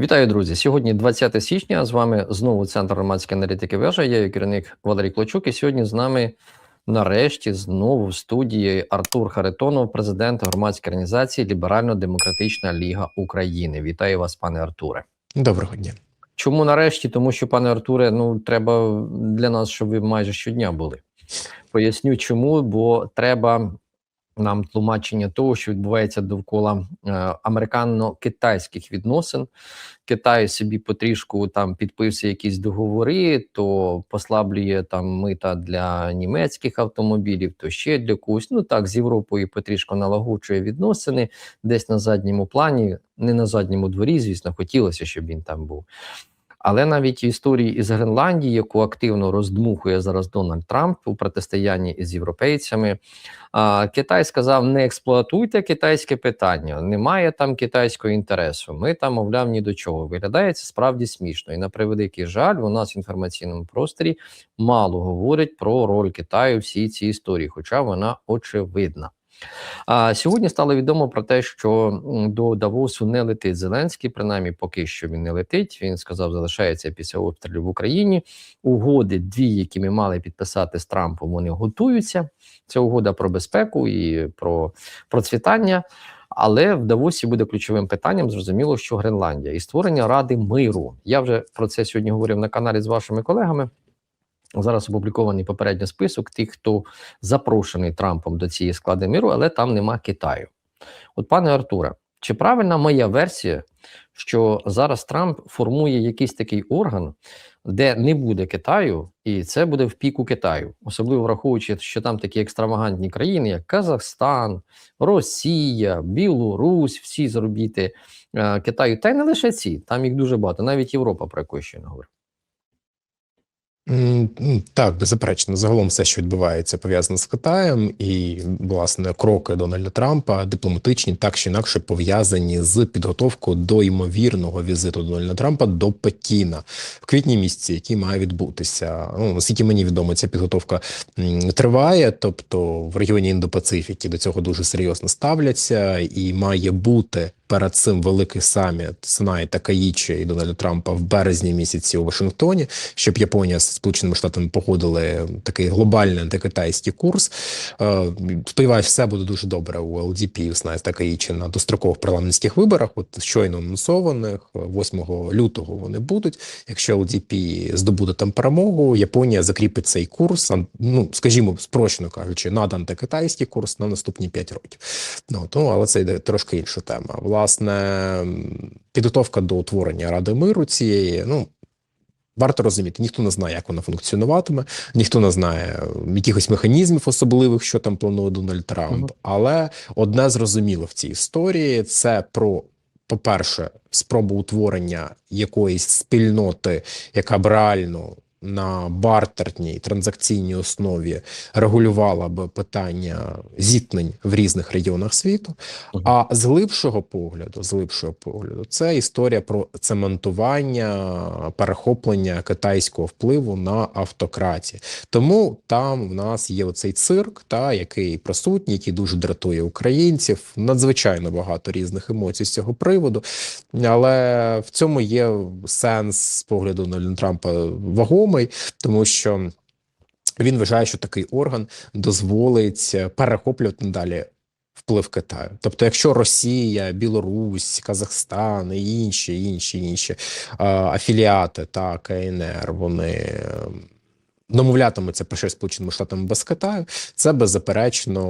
Вітаю, друзі! Сьогодні 20 січня. З вами знову центр громадської аналітики вежа. Я її керівник Валерій Клочук. І сьогодні з нами нарешті знову в студії Артур Харитонов, президент громадської організації Ліберально-Демократична Ліга України. Вітаю вас, пане Артуре. Доброго дня. Чому нарешті? Тому що, пане Артуре, ну треба для нас, щоб ви майже щодня були. Поясню, чому, бо треба нам тлумачення того, що відбувається довкола е, американо-китайських відносин. Китай собі потрішку там підписує якісь договори, то послаблює там мита для німецьких автомобілів, то ще для когось. Ну так з Європою потрішку налагоджує відносини десь на задньому плані, не на задньому дворі. Звісно, хотілося, щоб він там був. Але навіть в історії із Гренландії, яку активно роздмухує зараз Дональд Трамп у протистоянні із європейцями, Китай сказав: не експлуатуйте китайське питання, немає там китайського інтересу. Ми там, мовляв, ні до чого. Виглядає це справді смішно. І на превеликий жаль, у нас в інформаційному просторі мало говорять про роль Китаю всій цій історії, хоча вона очевидна. А сьогодні стало відомо про те, що до Давосу не летить Зеленський. Принаймні, поки що він не летить. Він сказав, залишається після обстрілів в Україні. Угоди, дві, які ми мали підписати з Трампом, вони готуються. Це угода про безпеку і про процвітання. Але в Давосі буде ключовим питанням. Зрозуміло, що Гренландія і створення Ради миру. Я вже про це сьогодні говорив на каналі з вашими колегами. Зараз опублікований попередньо список тих, хто запрошений Трампом до цієї склади миру, але там нема Китаю. От, пане Артуре, чи правильна моя версія, що зараз Трамп формує якийсь такий орган, де не буде Китаю, і це буде в піку Китаю, особливо враховуючи, що там такі екстравагантні країни, як Казахстан, Росія, Білорусь, всі зробіти е, Китаю, та й не лише ці, там їх дуже багато, навіть Європа, про яку ще не говорив. Так, беззаперечно, загалом все, що відбувається, пов'язане з Китаєм, і власне кроки Дональда Трампа дипломатичні, так чи інакше пов'язані з підготовкою до ймовірного візиту Дональда Трампа до Пекіна в квітні місяці, який має відбутися. Ну наскільки мені відомо, ця підготовка триває, тобто в регіоні Індо-Пацифіки до цього дуже серйозно ставляться, і має бути перед цим великий саміт Синай та Каїчі і Дональда Трампа в березні місяці у Вашингтоні, щоб Японія з Сполученими Штатами погодили такий глобальний антикитайський курс. Е, сподіваюсь, все буде дуже добре у ЛДП Синай та Каїчі на дострокових парламентських виборах. От щойно анонсованих 8 лютого вони будуть. Якщо ЛДП здобуде там перемогу, Японія закріпить цей курс. Ну скажімо, спрощено кажучи, над антикитайський курс на наступні 5 років. Ну то але це йде трошки інша тема власне підготовка до утворення Ради миру цієї. Ну варто розуміти, ніхто не знає, як вона функціонуватиме, ніхто не знає якихось механізмів особливих, що там планує Дональд Трамп. Угу. Але одне зрозуміло в цій історії це про. По-перше, спробу утворення якоїсь спільноти, яка б реально на бартерній транзакційній основі регулювала б питання зіткнень в різних регіонах світу. А з глибшого погляду, з глибшого погляду, це історія про цементування, перехоплення китайського впливу на автократії. Тому там в нас є оцей цирк, та який присутній, який дуже дратує українців. Надзвичайно багато різних емоцій з цього приводу, але в цьому є сенс з погляду Дональда Трампа вагом невідомий, тому що він вважає, що такий орган дозволить е, перехоплювати надалі. Вплив Китаю, тобто, якщо Росія, Білорусь, Казахстан і інші інші інші а, афіліати та КНР, вони ем, домовлятиметься про щось сполученими штатами без Китаю, це беззаперечно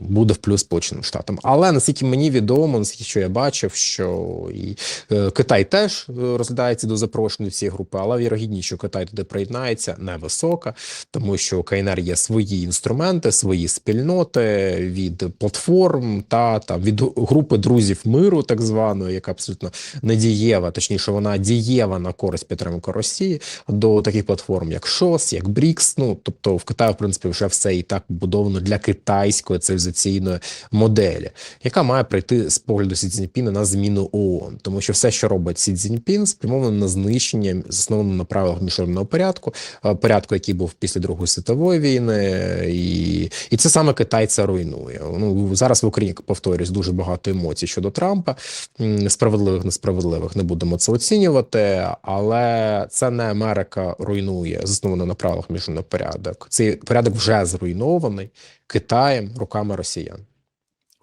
буде в плюс Сполученим Штатам. Але наскільки мені відомо, наскільки що я бачив, що і е, Китай теж е, розглядається до запрошення цієї групи, але вірогідність, що Китай туди приєднається, невисока, тому що у КНР є свої інструменти, свої спільноти від платформ та там від групи друзів миру, так званої, яка абсолютно не дієва, точніше, вона дієва на користь підтримки Росії до таких платформ, як ШОС, як як БРІКС. Ну тобто в Китаї, в принципі, вже все і так побудовано для китайської цивілізаційної моделі, яка має прийти з погляду Сі Цзіньпіна на зміну ООН, тому що все, що робить Сі Цзіньпін, спрямовано на знищення засновано на правилах міжнародного порядку, е, порядку, який був після Другої світової війни, і, і це саме Китай це руйнує. Ну зараз в Україні повторюсь дуже багато емоцій щодо Трампа. Справедливих, несправедливих не будемо це оцінювати, але це не Америка руйнує засновано на правилах міжнародного порядок. Цей порядок вже зруйнований Китаєм руками росіян.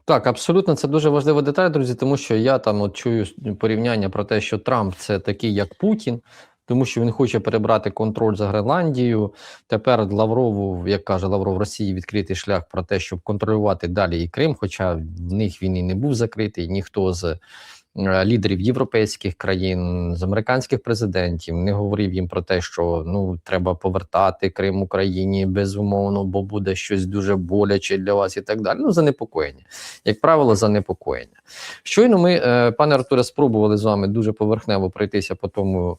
Так, абсолютно, це дуже важлива деталь, друзі, тому що я там от чую порівняння про те, що Трамп це такий, як Путін, тому що він хоче перебрати контроль за Гренландією. Тепер Лаврову, як каже Лавров, Росії відкритий шлях про те, щоб контролювати далі і Крим. Хоча в них він і не був закритий, ніхто з лідерів європейських країн, з американських президентів не говорив їм про те, що ну треба повертати Крим Україні безумовно, бо буде щось дуже боляче для вас і так далі. Ну занепокоєння, як правило, занепокоєння. Щойно ми, е, пане Артуре, спробували з вами дуже поверхнево пройтися по тому.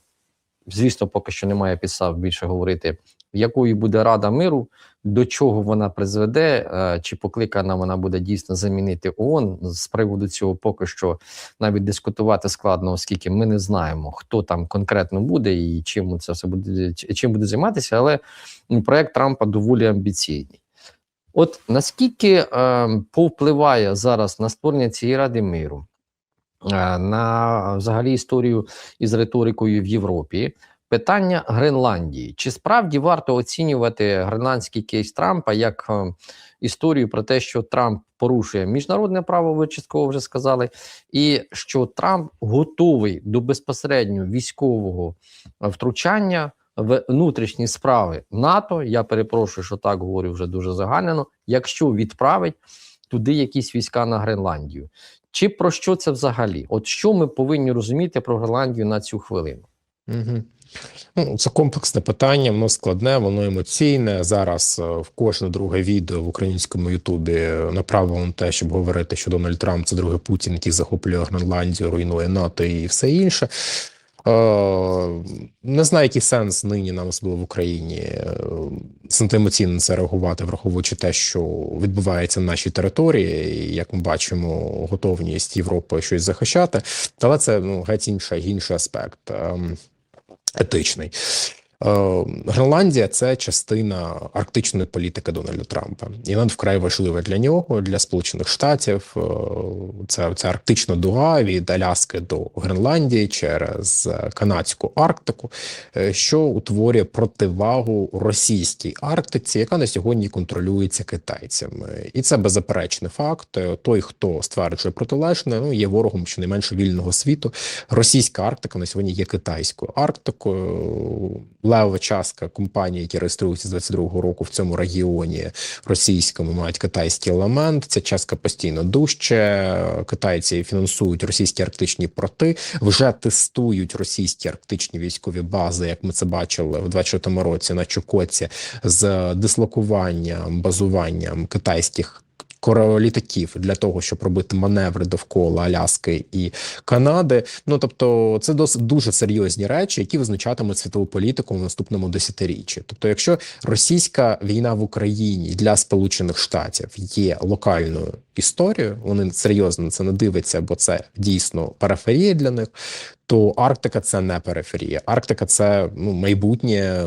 Звісно, поки що немає підстав більше говорити, якою буде Рада миру, до чого вона призведе, е, чи покликана вона буде дійсно замінити ООН. З приводу цього поки що навіть дискутувати складно, оскільки ми не знаємо, хто там конкретно буде і чим це все буде чим буде займатися. Але проект Трампа доволі амбіційний. От наскільки е, повпливає зараз на створення цієї ради миру, на взагалі історію із риторикою в Європі? Питання Гренландії. Чи справді варто оцінювати гренландський кейс Трампа як е, історію про те, що Трамп порушує міжнародне право, ви частково вже сказали, і що Трамп готовий до безпосередньо військового е, втручання в внутрішні справи НАТО? Я перепрошую, що так говорю вже дуже загальнено. Якщо відправить туди якісь війська на Гренландію, чи про що це взагалі? От що ми повинні розуміти про Гренландію на цю хвилину? Угу. Ну, це комплексне питання, воно складне, воно емоційне. Зараз е, в кожне друге відео в українському Ютубі направлено на те, щоб говорити, що Дональд Трамп це другий Путін, який захоплює Гренландію, руйнує НАТО і все інше. Е, Не знаю, який сенс нині нам особливо в Україні сентимоційно це реагувати, враховуючи те, що відбувається на нашій території, і як ми бачимо, готовність Європи щось захищати. Але це ну геть інший, інший аспект. ем, етичний. Е, Гренландія це частина арктичної політики Дональда Трампа, і вона вкрай важлива для нього, для Сполучених Штатів. Е, Це, це арктична дуга від Аляски до Гренландії через канадську Арктику, е, що утворює противагу російській Арктиці, яка на сьогодні контролюється китайцями, і це беззаперечний факт. Е, Той, хто стверджує протилежне, ну є ворогом щонайменше вільного світу. Російська Арктика на сьогодні є китайською Арктикою. Левова частка компаній, які реєструються з 22-го року в цьому регіоні російському, мають китайський елемент. Ця частка постійно дужче. Китайці фінансують російські арктичні порти, вже тестують російські арктичні військові бази, як ми це бачили в 24-му році на Чукоці, з дислокуванням, базуванням китайських. Літаків для того, щоб робити маневри довкола Аляски і Канади. Ну тобто, це досить дуже серйозні речі, які визначатимуть світову політику в наступному десятиріччі. Тобто, якщо російська війна в Україні для Сполучених Штатів є локальною історією, вони серйозно на це не дивляться, бо це дійсно периферія для них. То Арктика це не периферія. Арктика це ну майбутнє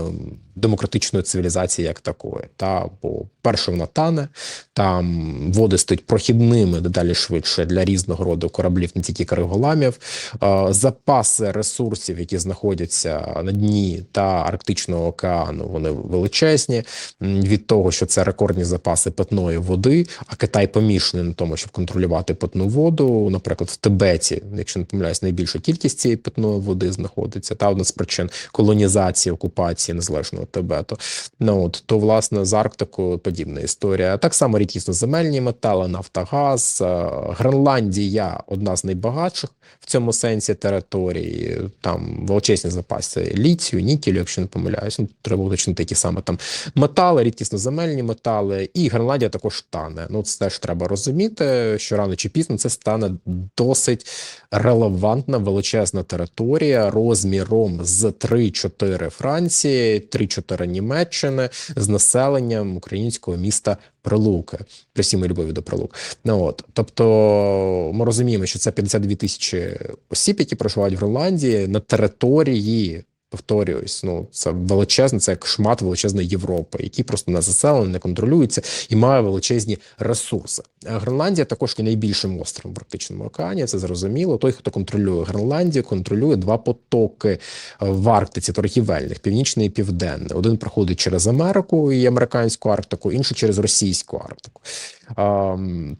демократичної цивілізації як такої. Та бо перше вона тане, там води стають прохідними дедалі швидше для різного роду кораблів, не тільки криголамів. Е, Запаси ресурсів, які знаходяться на дні та Арктичного океану, вони величезні. Від того, що це рекордні запаси питної води, а Китай помішаний на тому, щоб контролювати питну воду. Наприклад, в Тибеті, якщо не помиляюсь, найбільша кількість цієї питної води знаходиться. Та одна з причин колонізації окупації незалежного Тибету. Ну от то власне з Арктикою подібна історія. Так само рідкісно земельні метали, Нафтогаз, е, Гренландія одна з найбагатших в цьому сенсі території. Там величезні запаси літію, нікелю, якщо не помиляюсь. Ну, треба уточнити, які саме там метали, рідкісно земельні метали, і Гренландія також тане. Ну це теж треба розуміти, що рано чи пізно це стане досить релевантна величезна величезна територія розміром з 3-4 Франції, 3-4 Німеччини з населенням українського міста Прилуки. При всій любові до Прилук. Ну от тобто, ми розуміємо, що це 52 тисячі осіб, які проживають в Гренландії на території. Повторююсь, ну це величезне, це як шмат величезної Європи, який просто не заселений, не контролюється і має величезні ресурси. Гренландія також є найбільшим островом в Арктичному океані. Це зрозуміло. Той, хто контролює Гренландію, контролює два потоки е, в Арктиці, торгівельних, північний і південний. Один проходить через Америку і американську Арктику, інший через російську Арктику.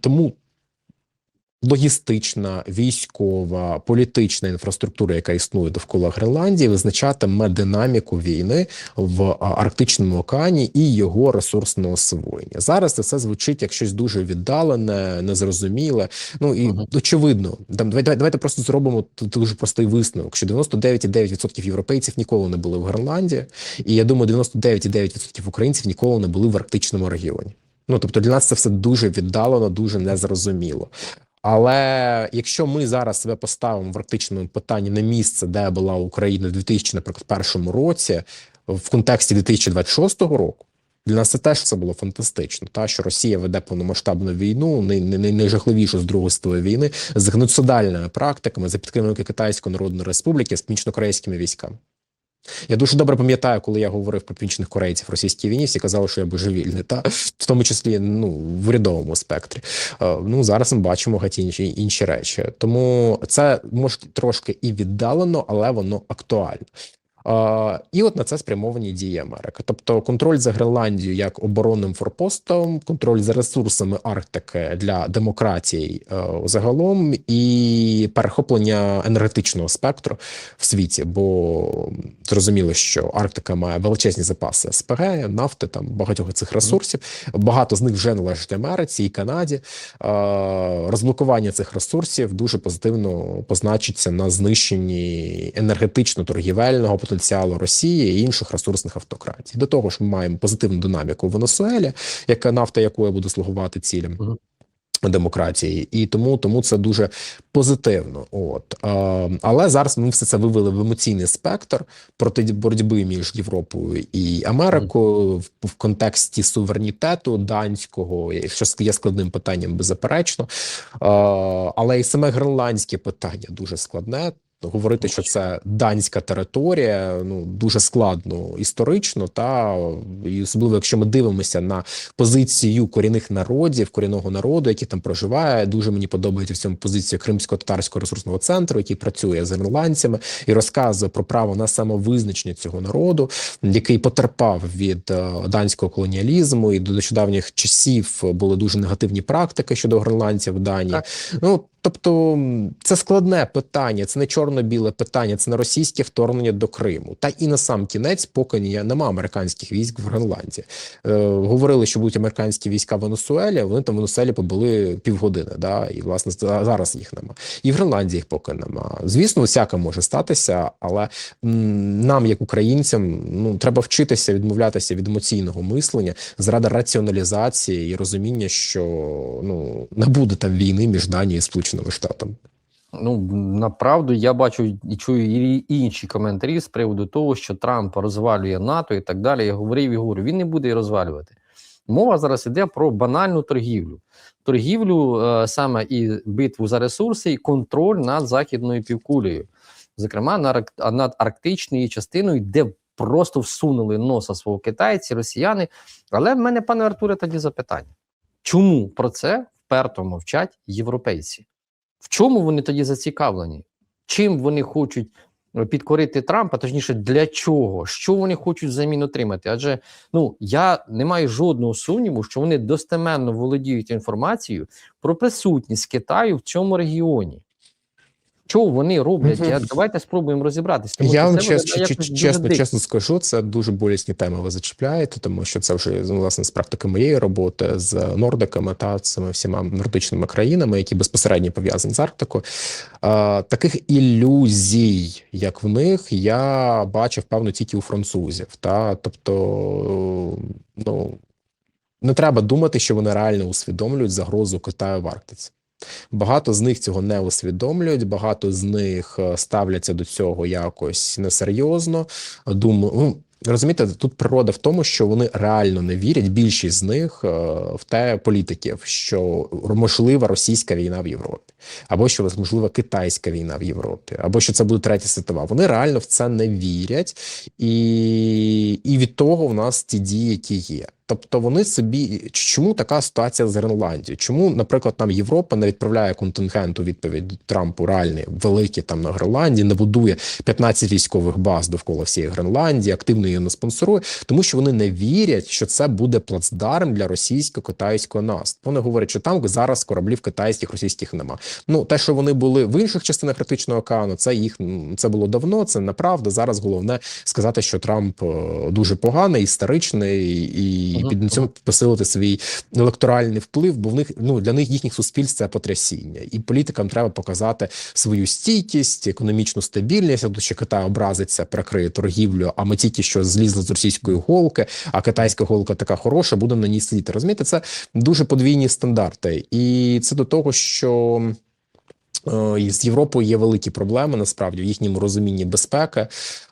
Тому логістична, військова, політична інфраструктура, яка існує довкола Гренландії, визначатиме динаміку війни в Арктичному океані і його ресурсне освоєння. Зараз це все звучить як щось дуже віддалене, незрозуміле. Ну і Мгм. очевидно, там давайте, давайте просто зробимо дуже простий висновок, що 99,9% європейців ніколи не були в Гренландії, і я думаю, 99,9% українців ніколи не були в арктичному регіоні. Ну тобто для нас це все дуже віддалено, дуже незрозуміло. Але якщо ми зараз себе поставимо в арктичному питанні на місце, де була Україна в 2001 році, в контексті 2026 року. Для нас це теж це було фантастично. Та що Росія веде повномасштабну війну, не, не, не найжахливішу з Другої світової війни з геноцидальними практиками за підтримки Китайської Народної Республіки з північно-корейськими військами. Я дуже добре пам'ятаю, коли я говорив про північних корейців в російській війні, всі казали, що я божевільний, та в тому числі ну в урядовому спектрі. Е, Ну зараз ми бачимо геть інші інші речі. Тому це може трошки і віддалено, але воно актуально. І от на це спрямовані дії Америки. Тобто контроль за Гренландією як оборонним форпостом, контроль за ресурсами Арктики для демократії е, загалом, і перехоплення енергетичного спектру в світі, бо зрозуміло, що Арктика має величезні запаси СПГ, нафти, там багатьох цих ресурсів. Багато з них вже належать Америці і Канаді. Розблокування цих ресурсів дуже позитивно позначиться на знищенні енергетично-торгівельного потенціалу Росії і інших ресурсних автократій. До того ж, ми маємо позитивну динаміку в Венесуелі, яка нафта якої буде слугувати цілям. Демократії, і тому тому це дуже позитивно. От але зараз ми все це вивели в емоційний спектр проти боротьби між Європою і Америкою в, в контексті суверенітету данського, що є складним питанням, беззаперечно. Але і саме гренландське питання дуже складне. Говорити, що це данська територія, ну дуже складно історично, та і особливо, якщо ми дивимося на позицію корінних народів, корінного народу, який там проживає. Дуже мені подобається в цьому позиція Кримсько-татарського ресурсного центру, який працює з ірландцями і розказує про право на самовизначення цього народу, який потерпав від е, данського колоніалізму, і до нещодавніх часів були дуже негативні практики щодо гренландців в Данії. Так. Ну тобто, це складне питання, це не чорно-біле питання, це не російське вторгнення до Криму. Та і на сам кінець, поки ні, нема американських військ в Гренландії. Е, говорили, що будуть американські війська в Венесуелі. Вони там в Венесуелі побули півгодини. Да, і власне зараз їх нема. І в Гренландії їх поки нема. Звісно, всяке може статися, але нам, як українцям, ну треба вчитися відмовлятися від емоційного мислення заради раціоналізації і розуміння, що ну не буде там війни між Данією і Сполученими Штатами. Ну направду я бачу і чую і інші коментарі з приводу того, що Трамп розвалює НАТО і так далі. Я говорив і говорю, він не буде і розвалювати. Мова зараз іде про банальну торгівлю. Торгівлю е, саме і битву за ресурси, і контроль над західною півкулею, зокрема над, над арктичною частиною, де просто всунули носа свого китайці, росіяни. Але в мене, пане Артуре, тоді запитання: чому про це вперто мовчать європейці? В чому вони тоді зацікавлені? Чим вони хочуть е, підкорити Трампа? Точніше, для чого? Що вони хочуть взамін отримати? Адже ну я не маю жодного сумніву, що вони достеменно володіють інформацією про присутність Китаю в цьому регіоні. Що вони роблять? Мгм. Я, давайте спробуємо розібратися. тому Я вам чесно, чесно, чесно скажу, це дуже болісні теми ви зачіпляєте, тому що це вже ну, власне з практики моєї роботи з нордиками та цими всіма нордичними країнами, які безпосередньо пов'язані з Арктикою. Е, таких ілюзій, як в них, я бачив певно тільки у французів. Та тобто, ну не треба думати, що вони реально усвідомлюють загрозу Китаю в Арктиці. Багато з них цього не усвідомлюють, багато з них е, ставляться до цього якось несерйозно. Думаю, ну розумієте, тут природа в тому, що вони реально не вірять. Більшість з них е, в те політиків, що можлива російська війна в Європі, або що можлива китайська війна в Європі, або що це буде третя світова. Вони реально в це не вірять, і, і від того в нас ті дії, які є. Тобто вони собі чому така ситуація з Гренландією? Чому, наприклад, там Європа не відправляє контингент у відповідь Трампу реальний великий там на Гренландії, не будує 15 військових баз довкола всієї Гренландії, активно її не спонсорує, тому що вони не вірять, що це буде плацдарм для російсько-китайського наступу. Вони говорять, що там зараз кораблів китайських російських нема. Ну те, що вони були в інших частинах критичного океану, це їх це було давно. Це неправда. Зараз головне сказати, що Трамп е, дуже поганий, історичний і Мгм, під цьому посилити свій електоральний вплив, бо в них ну для них їхніх суспільств це потрясіння, і політикам треба показати свою стійкість, економічну стабільність. Тому що Китай образиться, перекриє торгівлю. А ми тільки що злізли з російської голки, а китайська голка така хороша, буде на ній сидіти. Розумієте, це дуже подвійні стандарти, і це до того, що. е, і З Європою є великі проблеми насправді в їхньому розумінні безпеки.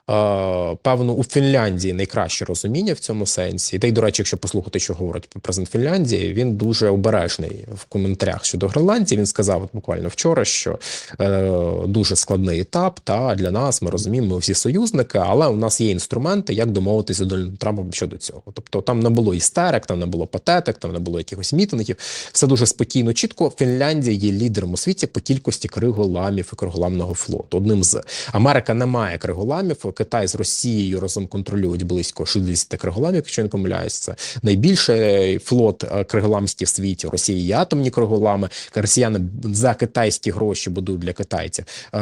Е, Певно, у Фінляндії найкраще розуміння в цьому сенсі. Та й, до речі, якщо послухати, що говорить президент Фінляндії, він дуже обережний в коментарях щодо Гренландії. Він сказав от буквально вчора, що е, дуже складний етап. Та для нас ми розуміємо, ми всі союзники, але у нас є інструменти, як домовитися Дональдом Трампом щодо цього. Тобто там не було істерик, там не було патетик, там не було якихось мітингів. Все дуже спокійно, чітко. Фінляндія є лідером у світі по кількості криголамів і криголамного флоту. Одним з Америка не має криголамів. Китай з Росією разом контролюють близько 60 криголамів, якщо я не помиляюсь. Це найбільший флот е, криголамський в світі. Росія є атомні криголами. Росіяни за китайські гроші будують для китайців е,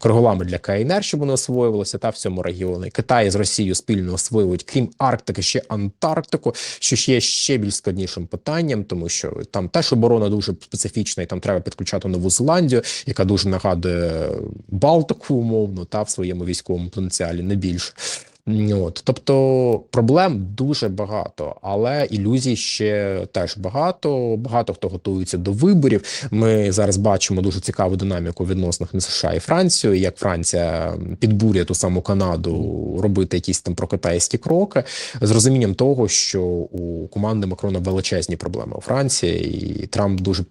криголами для КНР, щоб вони освоювалися та в цьому регіоні. Китай з Росією спільно освоюють, крім Арктики, ще Антарктику, що ще є ще більш складнішим питанням, тому що там теж оборона дуже специфічна, і там треба підключати Нову Зеландію, яка дуже нагадує Балтику, умовно, та в своєму військовому потенціалі не більше. От, тобто проблем дуже багато, але ілюзій ще теж багато. Багато хто готується до виборів. Ми зараз бачимо дуже цікаву динаміку відносних між США і Францією. Як Франція підбурює ту саму Канаду робити якісь там прокитайські кроки з розумінням того, що у команди Макрона величезні проблеми у Франції, і Трамп дуже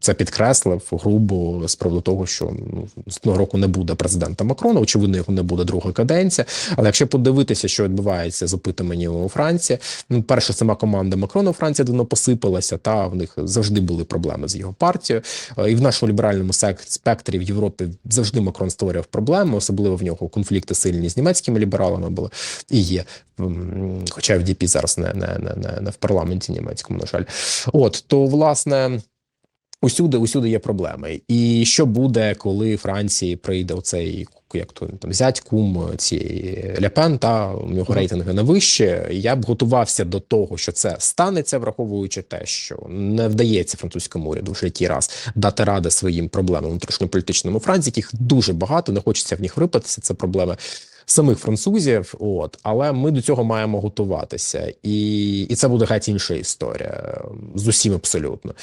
це підкреслив грубо з приводу того, що ну, наступного року не буде президента Макрона. Очевидно, його не буде друга каденція. Але якщо подивитися, що відбувається з опитуванням у Франції, ну перше, сама команда Макрона у Франції давно посипалася, та в них завжди були проблеми з його партією. Е, І в нашому ліберальному спектрі в Європі завжди Макрон створював проблеми, особливо в нього конфлікти сильні з німецькими лібералами були і є. Хоча FDP зараз не, не, не, не, не в парламенті німецькому, на жаль. От то власне. Усюди, усюди є проблеми. І що буде, коли Франції прийде оцей як то там зять кум цієї Ляпен, та у нього рейтинги не вище. Я б готувався до того, що це станеться, враховуючи те, що не вдається французькому уряду вже який раз дати ради своїм проблемам внутрішньополітичним у Франції, яких дуже багато, не хочеться в них врипатися. Це проблеми. Самих французів, от але ми до цього маємо готуватися, і, і це буде геть інша історія з усім абсолютно.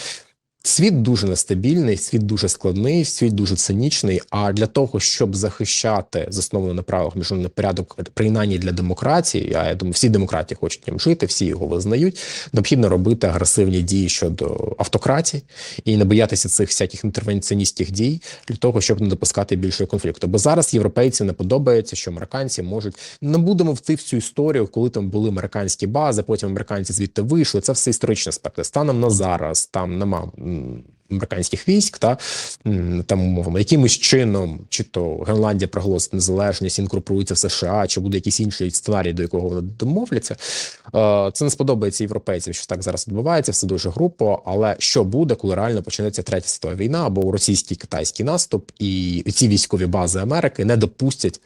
Світ дуже нестабільний, світ дуже складний, світ дуже цинічний. А для того, щоб захищати заснований на правилах міжнародний порядок, принаймні для демократії, а я думаю, всі демократії хочуть ним жити, всі його визнають. Необхідно робити агресивні дії щодо автократії і не боятися цих всяких інтервенціоністських дій для того, щоб не допускати більшого конфлікту. Бо зараз європейцям не подобається, що американці можуть не будемо в цю історію, коли там були американські бази, потім американці звідти вийшли. Це все історичні аспекти. Станом на зараз там нема американських військ, та там умовно якимось чином, чи то Гренландія проголосить незалежність, інкорпорується в США, чи буде якийсь інший сценарій, до якого вони домовляться. Е, Це не сподобається європейцям, що так зараз відбувається, все дуже групо. Але що буде, коли реально почнеться третя світова війна або російський китайський наступ, і ці військові бази Америки не допустять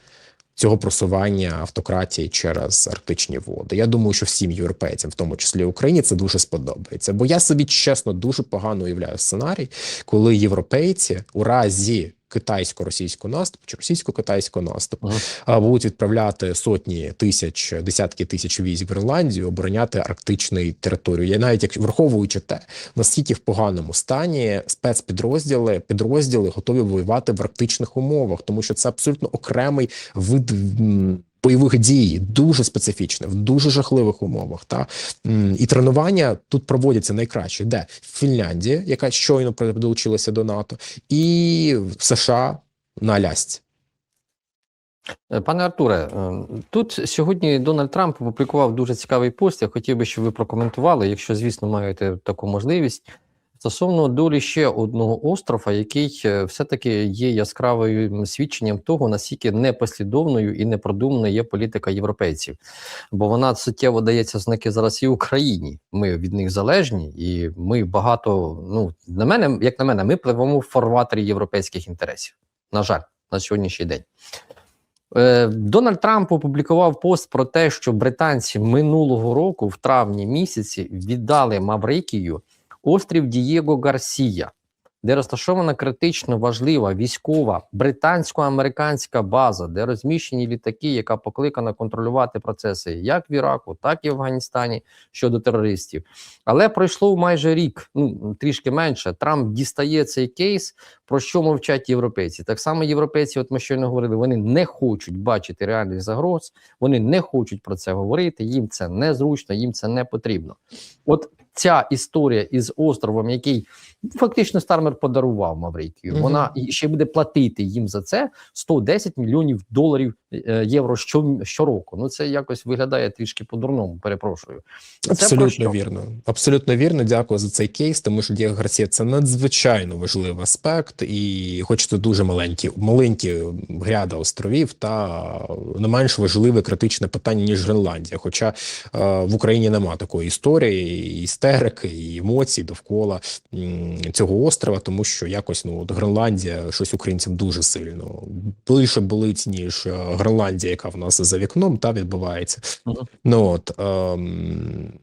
цього просування автократії через арктичні води. Я думаю, що всім європейцям, в тому числі Україні, це дуже сподобається. Бо я собі чесно дуже погано уявляю сценарій, коли європейці у разі китайсько-російського наступ чи російсько-китайського наступ Ага. а, будуть відправляти сотні тисяч, десятки тисяч військ в Гренландію, обороняти арктичну територію. Я навіть як враховуючи те, наскільки в поганому стані спецпідрозділи підрозділи готові воювати в арктичних умовах, тому що це абсолютно окремий вид. Бойових дій дуже специфічне, в дуже жахливих умовах. Та і тренування тут проводяться найкраще, де Фінляндія, яка щойно долучилася до НАТО, і в США на Алясці. Е, Пане Артуре, е, тут сьогодні Дональд Трамп опублікував дуже цікавий пост. Я хотів би, щоб ви прокоментували, якщо, звісно, маєте таку можливість. Стосовно долі ще одного острова, який е, все-таки є яскравим свідченням того, наскільки непослідовною і непродуманою є політика європейців, бо вона суттєво дається знаки зараз і Україні. Ми від них залежні, і ми багато. Ну на мене, як на мене, ми пливемо в фарватері європейських інтересів. На жаль, на сьогоднішній день. Е, Дональд Трамп опублікував пост про те, що британці минулого року, в травні місяці, віддали Маврикію острів Дієго Гарсія, де розташована критично важлива військова британсько-американська база, де розміщені літаки, яка покликана контролювати процеси як в Іраку, так і в Афганістані щодо терористів. Але пройшло майже рік, ну трішки менше. Трамп дістає цей кейс. Про що мовчать європейці? Так само європейці, от ми щойно говорили, вони не хочуть бачити реальних загроз, вони не хочуть про це говорити. Їм це незручно, їм це не потрібно. От ця історія із островом, який фактично Стармер подарував Маврикію, Мгм. вона і ще буде платити їм за це 110 мільйонів доларів е, євро що, щороку. Ну це якось виглядає трішки по-дурному. Перепрошую. Це Абсолютно вірно. Абсолютно вірно. Дякую за цей кейс, тому що Дієго Гарсія це надзвичайно важливий аспект, і хоч це дуже маленькі, маленькі гряда островів, та не менш важливе критичне питання ніж Гренландія. Хоча е, в Україні нема такої історії, і істерики, і емоцій довкола цього острова, тому що якось ну от Гренландія щось українцям дуже сильно більше болить ніж е, Гренландія, яка в нас за вікном та відбувається. Мгм. Ну от ем,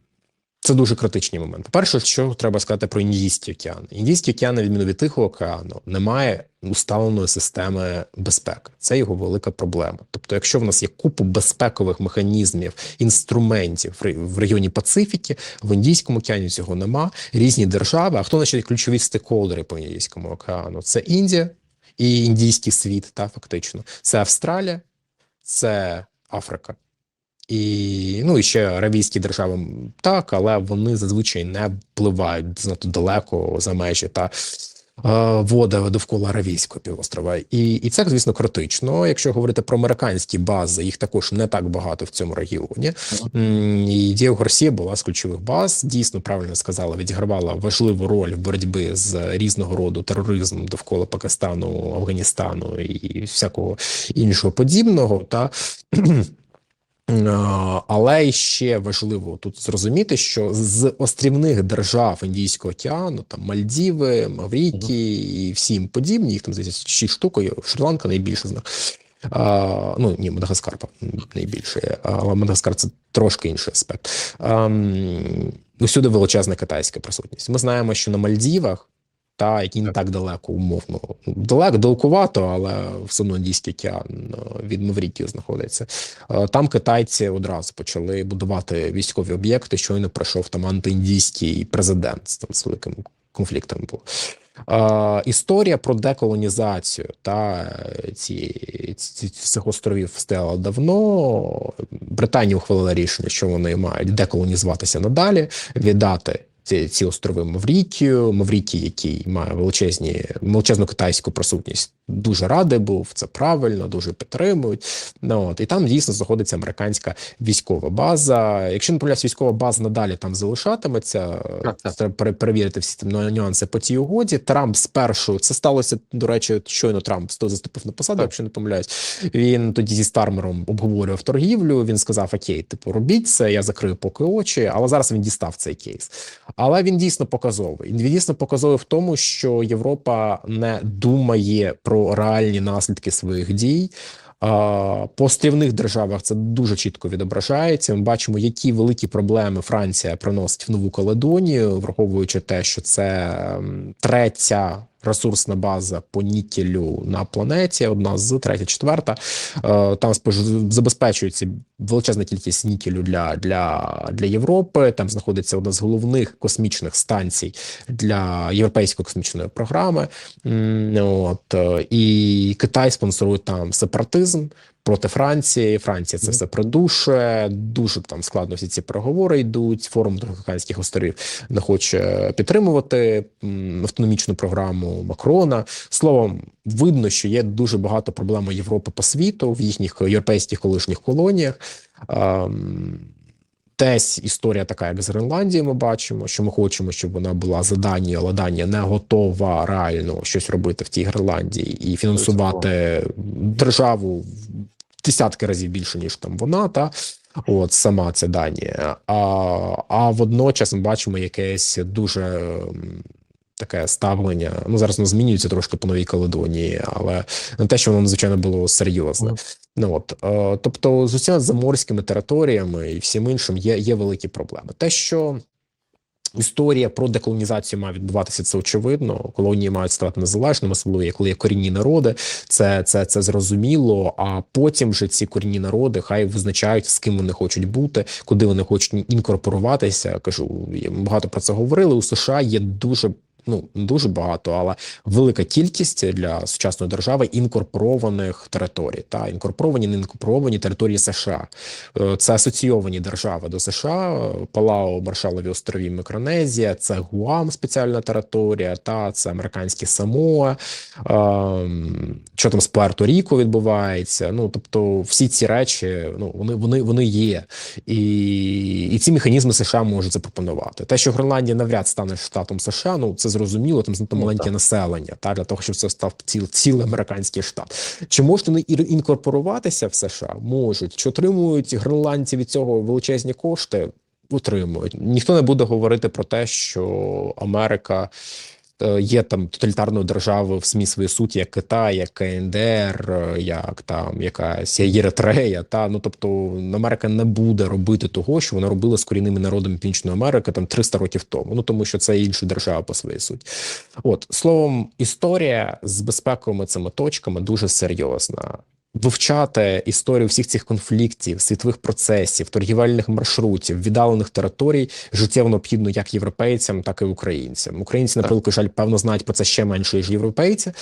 це дуже критичний момент. По-перше, що треба сказати про Індійський океан. Індійський океан, на відміну від Тихого океану, не має усталеної системи безпеки. Це його велика проблема. Тобто, якщо в нас є купу безпекових механізмів, інструментів в ре- регіоні Пацифіки, в Індійському океані цього нема. Різні держави. А хто наші ключові стейкхолдери по Індійському океану? Це Індія і індійський світ, та фактично. Це Австралія, це Африка. І ну і ще аравійські держави так, але вони зазвичай не впливають занадто далеко за межі та е, води довкола Аравійського півострова. І, і це, звісно, критично. Якщо говорити про американські бази, їх також не так багато в цьому регіоні. І Дієго Гарсія була з ключових баз. Дійсно, правильно сказала, відігравала важливу роль в боротьбі з різного роду тероризмом довкола Пакистану, Афганістану і всякого іншого подібного. Та Але ще важливо тут зрозуміти, що з острівних держав Індійського океану, там Мальдіви, Маврікі і всім подібні, їх там здається шість штук, і Шрі-Ланка найбільше з них. А, ну ні, Мадагаскар найбільше, але Мадагаскар це трошки інший аспект. А, усюди величезна китайська присутність. Ми знаємо, що на Мальдівах, та які не так далеко, умовно, далеко далекувато, але все одно Індійський океан е, від Маврікії знаходиться. Е, Там китайці одразу почали будувати військові об'єкти. Щойно пройшов там антиіндійський президент з там з великим конфліктом був. Е, історія про деколонізацію та е, ці, ці цих островів стояла давно. Британія ухвалила рішення, що вони мають деколонізуватися надалі, віддати. Ці, ці острови Маврікію, Маврікій, який має величезні величезну китайську присутність, дуже радий був. Це правильно, дуже підтримують. Ну от і там дійсно знаходиться американська військова база. Якщо помиляюсь, військова база надалі там залишатиметься. Так, так. Треба пере- перевірити всі там нюанси по цій угоді. Трамп спершу це сталося. До речі, щойно Трамп заступив на посаду, Так. якщо не помиляюсь. Він тоді зі Стармером обговорював торгівлю. Він сказав: Окей, типу, робіть це, я закрию поки очі. Але зараз він дістав цей кейс. Але він дійсно показовий. Він дійсно показовий в тому, що Європа не думає про реальні наслідки своїх дій. По острівних державах це дуже чітко відображається. Ми бачимо, які великі проблеми Франція приносить в Нову Каледонію, враховуючи те, що це ем, третя ресурсна база по нікелю на планеті, одна з третя, четверта. Е, Там забезпечується величезна кількість нікелю для, для, для Європи. Там знаходиться одна з головних космічних станцій для європейської космічної програми. От е, і Китай спонсорує там сепаратизм проти Франції. Франція це все придушує. Дуже там складно всі ці переговори йдуть. Форум Трохоканських островів не хоче підтримувати автономічну програму Макрона. Словом, видно, що є дуже багато проблем Європи по світу в їхніх європейських колишніх колоніях. Десь історія така, як з Гренландією, ми бачимо, що ми хочемо, щоб вона була за Данією, але Данія не готова реально щось робити в тій Гренландії і фінансувати державу десятки разів більше, ніж там вона, та от сама ця Данія. А, а водночас ми бачимо якесь дуже таке ставлення. Ну зараз воно змінюється трошки по новій Каледонії, але не те, що воно звичайно було серйозне. Мгм. Ну от е, тобто, з усіма заморськими територіями і всім іншим є, є великі проблеми. Те, що історія про деколонізацію має відбуватися, це очевидно. Колонії мають ставати незалежними, особливо коли є корінні народи. Це, це, це зрозуміло. А потім вже ці корінні народи хай визначають, з ким вони хочуть бути, куди вони хочуть інкорпоруватися. Кажу, багато про це говорили. У США є дуже. Ну не дуже багато, але велика кількість для сучасної держави інкорпорованих територій. Та інкорпоровані, не інкорпоровані території США. Е, Це асоційовані держави до США, Палао, Маршалові острові, Мікронезія, це Гуам, спеціальна територія, та це американські Самоа, ем, що там з Пуерто-Ріко відбувається. Ну тобто, всі ці речі, ну вони вони, вони є, і, і ці механізми США можуть запропонувати. Те, що Гренландія навряд стане штатом США, ну це зрозуміло, там занадто Ну, маленьке так. населення, та для того, щоб це став ціл, цілий американський штат. Чи можуть вони і- інкорпоруватися в США? Можуть. Чи отримують гренландці від цього величезні кошти? Утримують. Ніхто не буде говорити про те, що Америка є там тоталітарною державою в смі свої суті, як Китай, як КНДР, е, як там якась Єретрея. Та ну тобто Америка не буде робити того, що вона робила з корінними народами Північної Америки там 300 років тому. Ну тому що це інша держава по своїй суті. От словом, історія з безпековими цими точками дуже серйозна. Вивчати історію всіх цих конфліктів, світових процесів, торгівельних маршрутів, віддалених територій життєво необхідно як європейцям, так і українцям. Українці, на Так. жаль, певно знають про це ще менше ніж європейці,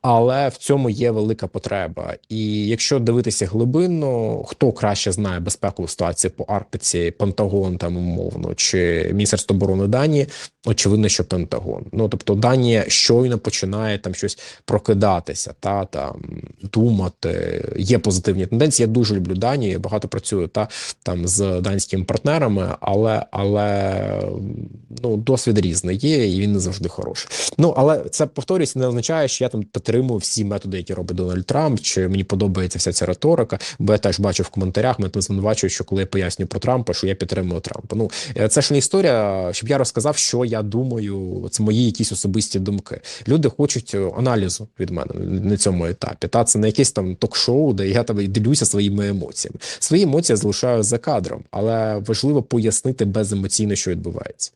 але в цьому є велика потреба. І якщо дивитися глибинно, хто краще знає безпекову ситуацію по Арктиці, Пентагон там умовно, чи Міністерство оборони Данії, очевидно, що Пентагон. Ну тобто, Данія щойно починає там щось прокидатися, та там думати. Є позитивні тенденції. Я дуже люблю Данію. Багато працюю та там з данськими партнерами, але але ну досвід різний є, і він не завжди хороший. Ну але це повторюється, не означає, що я там підтримую всі методи, які робить Дональд Трамп, чи мені подобається вся ця риторика. Бо я теж бачу в коментарях, мене там звинувачують, що коли я пояснюю про Трампа, що я підтримую Трампа. Ну е, це ж не історія, щоб я розказав, що я думаю. Це мої якісь особисті думки. Люди хочуть е, аналізу від мене на цьому етапі. Та це не якесь там ток-шоу, де я там ділюся своїми емоціями. Свої емоції я залишаю за кадром, але важливо пояснити беземоційно, що відбувається.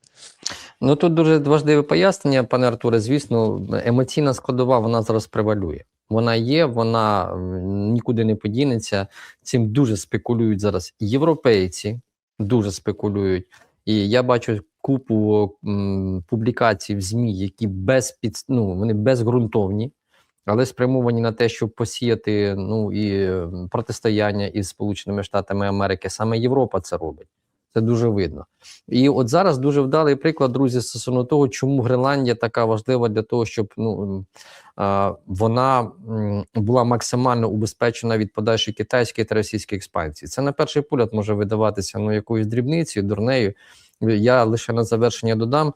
Ну тут дуже важливе пояснення, пане Артуре. Звісно, емоційна складова вона зараз превалює. Вона є, вона нікуди не подінеться. Цим дуже спекулюють зараз європейці, дуже спекулюють. І я бачу купу м, публікацій в ЗМІ, які без під, ну, вони безґрунтовні, але спрямовані на те, щоб посіяти ну і протистояння із Сполученими Штатами Америки. Саме Європа це робить. Це дуже видно. І от зараз дуже вдалий приклад, друзі, стосовно того, чому Гренландія така важлива для того, щоб ну вона була максимально убезпечена від подальшої китайської та російської експансії. Це на перший погляд може видаватися ну якоюсь дрібницею, дурнею. Я лише на завершення додам,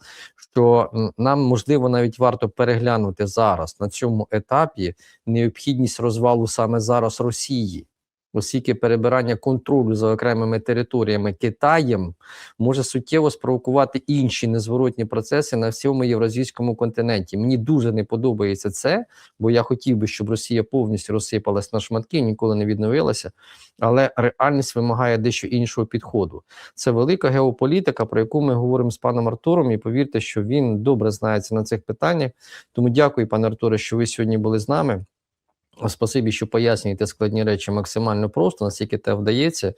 що нам можливо навіть варто переглянути зараз на цьому етапі необхідність розвалу саме зараз Росії. Оскільки перебирання контролю за окремими територіями Китаєм може суттєво спровокувати інші незворотні процеси на всьому євразійському континенті. Мені дуже не подобається це, бо я хотів би, щоб Росія повністю розсипалась на шматки, ніколи не відновилася. Але реальність вимагає дещо іншого підходу. Це велика геополітика, про яку ми говоримо з паном Артуром, і повірте, що він добре знається на цих питаннях. Тому дякую, пане Артуре, що ви сьогодні були з нами. Спасибі, що пояснюєте складні речі максимально просто, наскільки це вдається.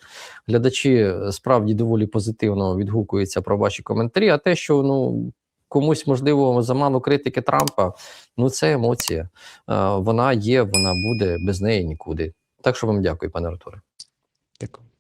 Глядачі е, справді доволі позитивно відгукуються про ваші коментарі. А те, що ну комусь можливо замало критики Трампа, ну це емоція. Е, Вона є, вона буде без неї нікуди. Так що вам дякую, пане Артуре. Дякую.